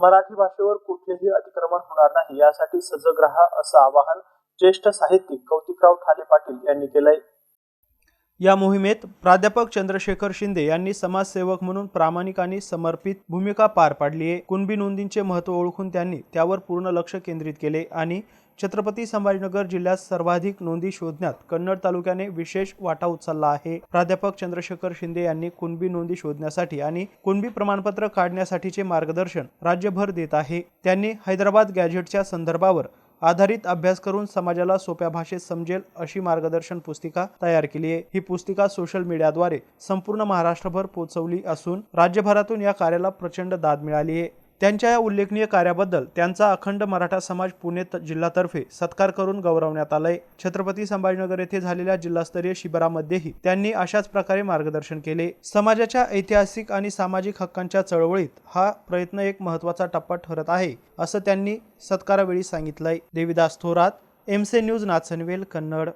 मराठी भाषेवर कुठलेही अतिक्रमण होणार नाही. यासाठी सजग राहा असं आवाहन ज्येष्ठ साहित्यिक कौतिकराव ठाले पाटील यांनी केलंय. या मोहिमेत प्राध्यापक चंद्रशेखर शिंदे यांनी समाजसेवक म्हणून प्रामाणिक आणि समर्पित भूमिका पार पाडली आहे. कुणबी नोंदींचे महत्त्व ओळखून त्यांनी त्यावर पूर्ण लक्ष केंद्रित केले आणि छत्रपती संभाजीनगर जिल्ह्यात सर्वाधिक नोंदी शोधण्यात कन्नड तालुक्याने विशेष वाटा उचलला आहे. प्राध्यापक चंद्रशेखर शिंदे यांनी कुणबी नोंदी शोधण्यासाठी आणि कुणबी प्रमाणपत्र काढण्यासाठीचे मार्गदर्शन राज्यभर देत आहे. त्यांनी हैदराबाद गॅझेटच्या संदर्भावर आधारित अभ्यास करून समाजाला सोप्या भाषेत समजेल अशी मार्गदर्शन पुस्तिका तयार केली आहे. ही पुस्तिका सोशल मीडियाद्वारे संपूर्ण महाराष्ट्रभर पोहोचवली असून राज्यभरातून या कार्याला प्रचंड दाद मिळाली आहे. त्यांच्या या उल्लेखनीय कार्याबद्दल त्यांचा अखंड मराठा समाज पुणे त- जिल्हातर्फे सत्कार करून गौरवण्यात आलाय. छत्रपती संभाजीनगर येथे झालेल्या जिल्हास्तरीय शिबिरामध्येही त्यांनी अशाच प्रकारे मार्गदर्शन केले. समाजाच्या ऐतिहासिक आणि सामाजिक हक्कांच्या चळवळीत हा प्रयत्न एक महत्त्वाचा टप्पा ठरत आहे असं त्यांनी सत्कारावेळी सांगितलंय. देविदास थोरात एमसे न्यूज नाचनवेल कन्नड.